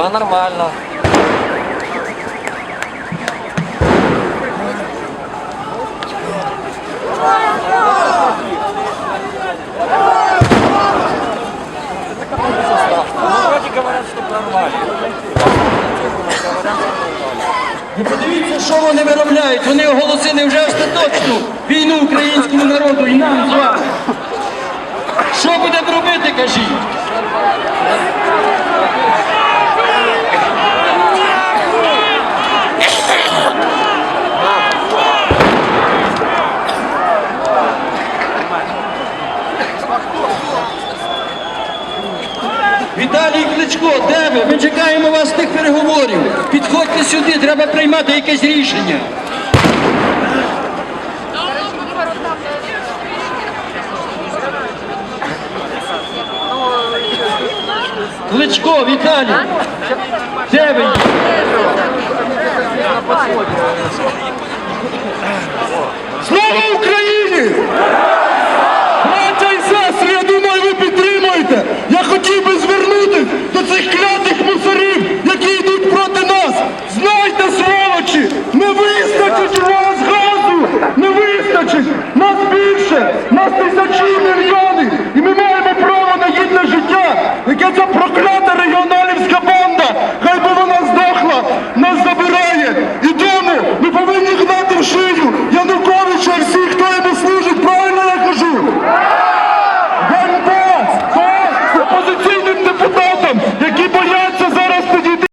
Все нормально. Вроде говорят. І подивіться, що вони виробляють. Вони оголосили вже остаточну війну українському народу і нам з вами. Віталій Кличко, де ви? Ми чекаємо вас з тих переговорів. Підходьте сюди, треба приймати якесь рішення. Кличко, Віталій, де ви? gets a